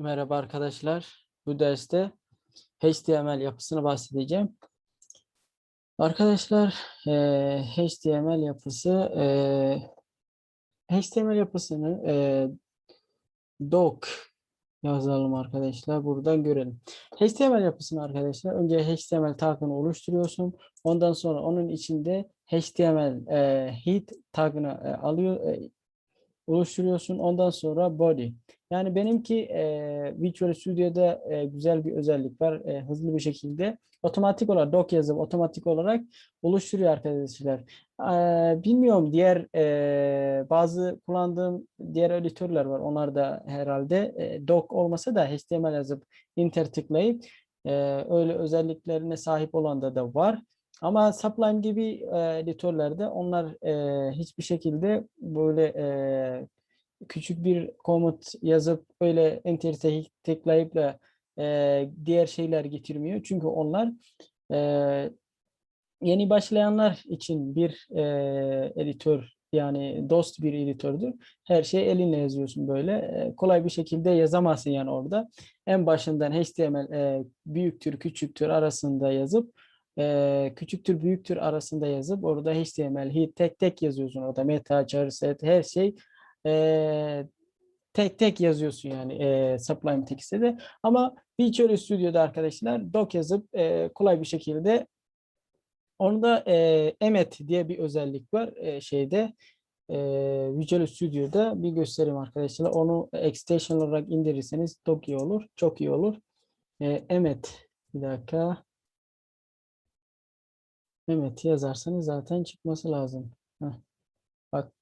Merhaba arkadaşlar. Bu derste HTML yapısını bahsedeceğim. Arkadaşlar eee, HTML yapısı eee, HTML yapısını eee, doc yazalım arkadaşlar. Buradan görelim. HTML yapısını arkadaşlar önce HTML tagını oluşturuyorsun. Ondan sonra onun içinde HTML eee head tagını eee, alıyor eee, oluşturuyorsun. Ondan sonra body. Yani benimki e, Visual Studio'da e, güzel bir özellik var. E, hızlı bir şekilde otomatik olarak doc yazıp otomatik olarak oluşturuyor arkadaşlar. E, bilmiyorum diğer e, bazı kullandığım diğer editörler var. Onlar da herhalde e, doc olmasa da HTML yazıp enter tıklayıp e, öyle özelliklerine sahip olan da da var. Ama Sublime gibi e, editörlerde onlar e, hiçbir şekilde böyle e, küçük bir komut yazıp öyle enter tıklayıp da e, diğer şeyler getirmiyor. Çünkü onlar e, yeni başlayanlar için bir e, editör yani dost bir editördür. Her şeyi elinle yazıyorsun böyle. E, kolay bir şekilde yazamazsın yani orada. En başından HTML e, büyüktür küçüktür arasında yazıp e, küçüktür büyüktür arasında yazıp orada HTML head tek tek yazıyorsun orada meta, char, her şey e, tek tek yazıyorsun yani e, Sublime Text'te de. Ama Visual Studio'da arkadaşlar doc yazıp e, kolay bir şekilde Onda e, Emmet diye bir özellik var e, şeyde e, Visual Studio'da bir göstereyim arkadaşlar. Onu extension olarak indirirseniz çok iyi olur. Çok iyi olur. E, Emmet bir dakika. Emmet yazarsanız zaten çıkması lazım. Bak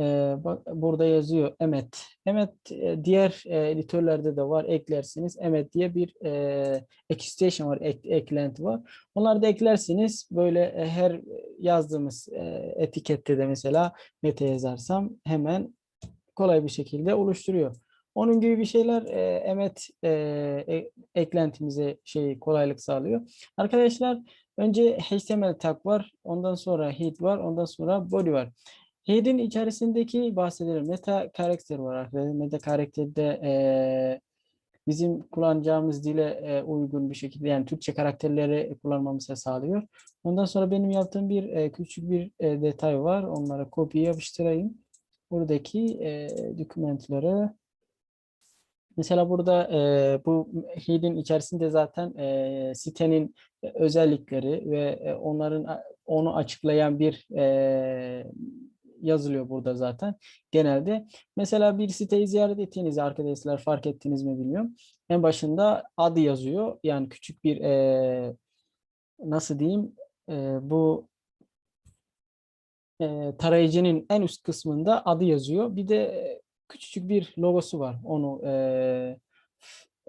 ee, bak burada yazıyor Emmet. Emmet e, diğer e, editörlerde de var eklersiniz. Emmet diye bir e, extension var, ek, eklenti var. Onları da eklersiniz. Böyle e, her yazdığımız e, etikette de mesela meta yazarsam hemen kolay bir şekilde oluşturuyor. Onun gibi bir şeyler e, Emmet e, e, eklentimize şey kolaylık sağlıyor. Arkadaşlar önce HTML tag var. Ondan sonra head var. Ondan sonra body var. Head'in içerisindeki bahsedelim. Meta karakter var. Meta karakterde eee, bizim kullanacağımız dile eee, uygun bir şekilde yani Türkçe karakterleri kullanmamızı sağlıyor. Ondan sonra benim yaptığım bir eee, küçük bir eee, detay var. Onlara kopya yapıştırayım. Buradaki eee dokümanları Mesela burada eee, bu head'in içerisinde zaten eee, sitenin özellikleri ve e, onların onu açıklayan bir eee, yazılıyor burada zaten genelde. Mesela bir siteyi ziyaret ettiğinizde arkadaşlar fark ettiniz mi bilmiyorum. En başında adı yazıyor. Yani küçük bir eee, nasıl diyeyim eee, bu eee, tarayıcının en üst kısmında adı yazıyor. Bir de e, küçücük bir logosu var. Onu eee,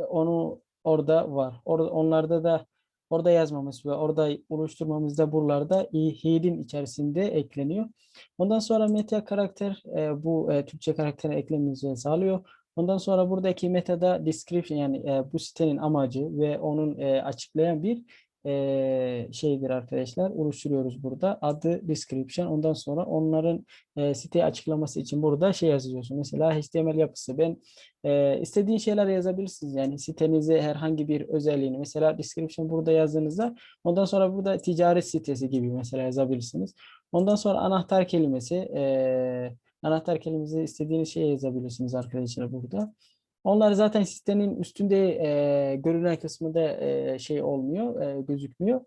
onu orada var. Orada onlarda da orada yazmamız ve orada oluşturmamız da buralarda head'in içerisinde ekleniyor. Ondan sonra meta karakter e, bu e, Türkçe karaktere eklememizi sağlıyor. Ondan sonra buradaki metada description yani e, bu sitenin amacı ve onun e, açıklayan bir e, şeydir arkadaşlar. Oluşturuyoruz burada. Adı description. Ondan sonra onların e, siteyi açıklaması için burada şey yazıyorsun. Mesela HTML yapısı. Ben e, istediğin şeyler yazabilirsiniz. Yani sitenize herhangi bir özelliğini mesela description burada yazdığınızda ondan sonra burada ticaret sitesi gibi mesela yazabilirsiniz. Ondan sonra anahtar kelimesi e, anahtar kelimesi istediğiniz şeye yazabilirsiniz arkadaşlar burada. Onlar zaten sitenin üstünde e, görünen kısmında e, şey olmuyor, e, gözükmüyor.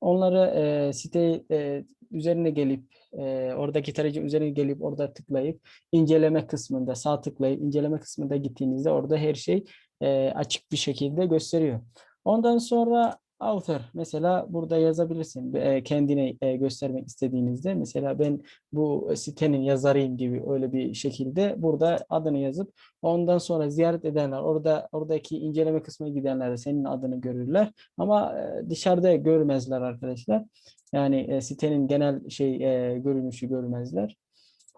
Onları e, site e, üzerine gelip e, oradaki tarayıcı üzerine gelip orada tıklayıp inceleme kısmında sağ tıklayıp inceleme kısmında gittiğinizde orada her şey e, açık bir şekilde gösteriyor. Ondan sonra author mesela burada yazabilirsin e, kendine e, göstermek istediğinizde mesela ben bu sitenin yazarıyım gibi öyle bir şekilde burada adını yazıp ondan sonra ziyaret edenler orada oradaki inceleme kısmına gidenler de senin adını görürler ama e, dışarıda görmezler arkadaşlar. Yani sitenin genel şey görünüşü görmezler.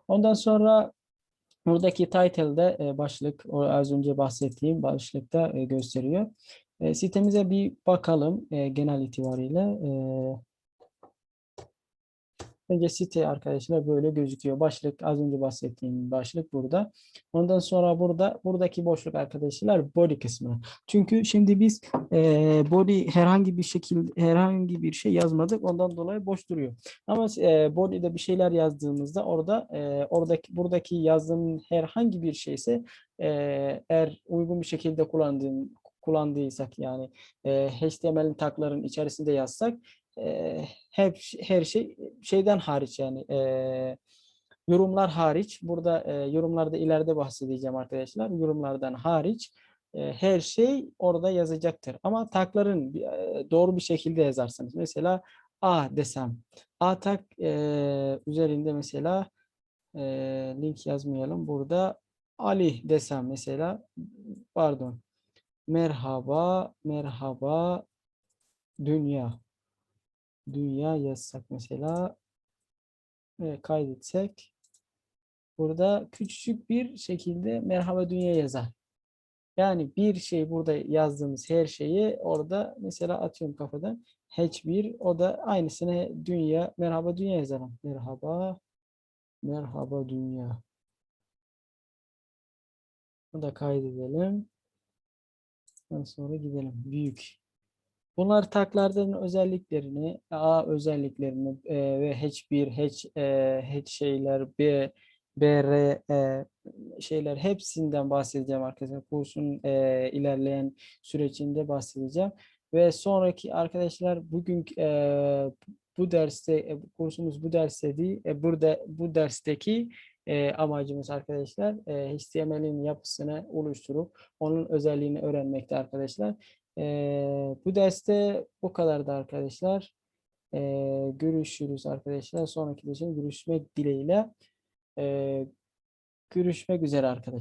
Ondan sonra buradaki title'da e, başlık az önce bahsettiğim başlıkta gösteriyor. E, sitemize bir bakalım e, genel itibariyle. E, Önce site arkadaşlar böyle gözüküyor. Başlık az önce bahsettiğim başlık burada. Ondan sonra burada buradaki boşluk arkadaşlar body kısmı. Çünkü şimdi biz eee, body herhangi bir şekilde herhangi bir şey yazmadık. Ondan dolayı boş duruyor. Ama eee body'de bir şeyler yazdığımızda orada eee, oradaki buradaki yazdığım herhangi bir şeyse eee, eğer uygun bir şekilde kullandığım kullandıysak yani eee HTML'in tagların içerisinde yazsak eee, hep her şey şeyden hariç yani eee, yorumlar hariç burada eee, yorumlarda ileride bahsedeceğim arkadaşlar. Yorumlardan hariç her şey orada yazacaktır. Ama tagların eee, doğru bir şekilde yazarsanız mesela A desem A tag eee, üzerinde mesela eee, link yazmayalım. Burada Ali desem mesela pardon merhaba merhaba dünya dünya yazsak mesela ve kaydetsek burada küçücük bir şekilde merhaba dünya yazar. Yani bir şey burada yazdığımız her şeyi orada mesela atıyorum kafadan H1 o da aynısını dünya merhaba dünya yazalım. Merhaba merhaba dünya. Bunu da kaydedelim. Ondan sonra gidelim. Büyük. Bunlar taklardan özelliklerini, A özelliklerini e, ve H1, H, e, H şeyler, B, BR e, şeyler hepsinden bahsedeceğim arkadaşlar. Kursun e, ilerleyen sürecinde bahsedeceğim. Ve sonraki arkadaşlar bugün e, bu derste e, kursumuz bu derste değil, e, burada bu dersteki e, amacımız arkadaşlar e, HTML'in yapısını oluşturup onun özelliğini öğrenmekte arkadaşlar. Ee, bu derste bu kadardı arkadaşlar. Ee, görüşürüz arkadaşlar. Sonraki derste görüşmek dileğiyle. Ee, görüşmek üzere arkadaşlar.